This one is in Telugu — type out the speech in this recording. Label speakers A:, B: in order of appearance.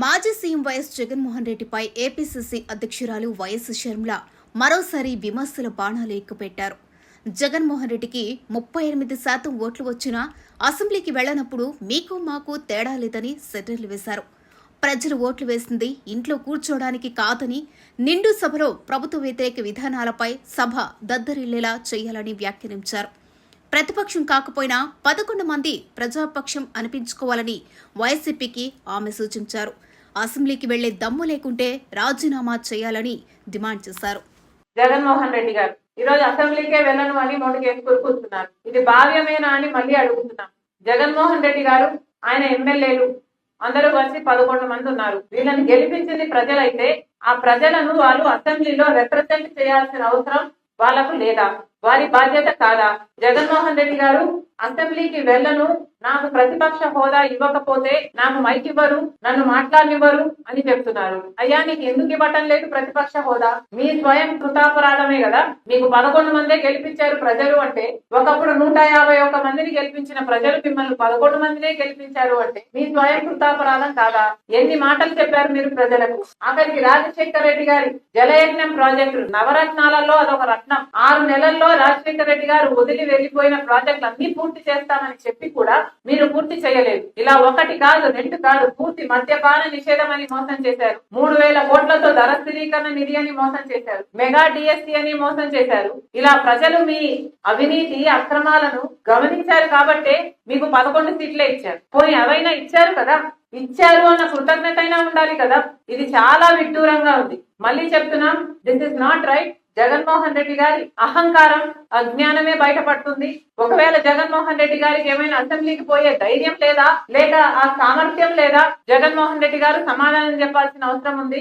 A: మాజీ సీఎం వైఎస్ జగన్మోహన్ రెడ్డిపై ఏపీసీసీ అధ్యక్షురాలు వైఎస్ షర్మిల మరోసారి విమర్శల బాణాలు ఎక్కుపెట్టారు. జగన్మోహన్ రెడ్డికి ముప్పై ఎనిమిది శాతం ఓట్లు వచ్చినా అసెంబ్లీకి వెళ్ళనప్పుడు మీకు మాకు తేడా లేదని సెటర్లు వేశారు. ప్రజలు ఓట్లు వేసింది ఇంట్లో కూర్చోడానికి కాదని నిండు సభలో ప్రభుత్వ వ్యతిరేక విధానాలపై సభ దద్దరిల్లేలా చేయాలని వ్యాఖ్యానించారు. ప్రతిపక్షం కాకపోయినా పదకొండు మంది ప్రజాపక్షం అనిపించుకోవాలని వైసీపీకి ఆమె సూచించారు. అసెంబ్లీకి వెళ్ళే దమ్ము లేకుంటే రాజీనామా చేయాలని డిమాండ్ చేశారు.
B: జగన్మోహన్ రెడ్డి గారు ఈ రోజు అసెంబ్లీకే వెళ్ళను అని నోటికి కూర్చున్నారు. ఇది భావ్యమేనా అని మళ్ళీ అడుగుతున్నాం. జగన్మోహన్ రెడ్డి గారు ఆయన ఎమ్మెల్యేలు అందరూ కలిసి పదకొండు మంది ఉన్నారు. వీళ్ళని గెలిపించింది ప్రజలైతే ఆ ప్రజలను వాళ్ళు అసెంబ్లీలో రిప్రజెంట్ చేయాల్సిన అవసరం వాళ్ళకు లేదా? వారి బాధ్యత కాదా? జగన్మోహన్ రెడ్డి గారు అసెంబ్లీకి వెళ్ళను నాకు ప్రతిపక్ష హోదా ఇవ్వకపోతే నాకు మైక్ ఇవ్వరు నన్ను మాట్లాడనివ్వరు అని చెప్తున్నారు. అయ్యా నీకు ఎందుకు ఇవ్వటం లేదు ప్రతిపక్ష హోదా? మీ స్వయం కృతాపరాధమే కదా? మీకు పదకొండు మందే గెలిపించారు ప్రజలు అంటే ఒకప్పుడు నూట యాభై ఒక్క మందిని గెలిపించిన ప్రజలు మిమ్మల్ని పదకొండు మందినే గెలిపించారు అంటే మీ స్వయం కృతాపరాధం కాదా? ఎన్ని మాటలు చెప్పారు మీరు ప్రజలకు? అక్కడికి రాజశేఖర రెడ్డి గారి జలయజ్ఞం ప్రాజెక్టు నవరత్నాలలో అదొక రత్నం. ఆరు నెలల్లో రాజశేఖర రెడ్డి గారు వదిలి వెళ్ళిపోయిన ప్రాజెక్టులు అన్ని పూర్తి చేస్తామని చెప్పి కూడా మీరు పూర్తి చేయలేదు. ఇలా ఒకటి కాదు రెండు కాదు పూర్తి మద్యపాన నిషేధం అని మోసం చేశారు. మూడు వేల కోట్లతో ధర స్థిరీకరణ నిధి అని మోసం చేశారు. మెగా డిఎస్సి అని మోసం చేశారు. ఇలా ప్రజలు మీ అవినీతి అక్రమాలను గమనించారు కాబట్టే మీకు పదకొండు సీట్లే ఇచ్చారు. పోనీ అవైనా ఇచ్చారు కదా? ఇచ్చారు అన్న కృతజ్ఞత ఉండాలి కదా? ఇది చాలా విడ్డూరంగా ఉంది. మళ్ళీ చెప్తున్నాం this is not right Jaganmohan Reddy గారి అహంకారం అజ్ఞానమే బయటపడుతుంది. ఒకవేళ జగన్మోహన్ రెడ్డి గారికి ఏమైనా అసెంబ్లీకి పోయే ధైర్యం లేదా లేక ఆ సామర్థ్యం లేదా జగన్మోహన్ రెడ్డి గారు సమాధానం చెప్పాల్సిన అవసరం ఉంది.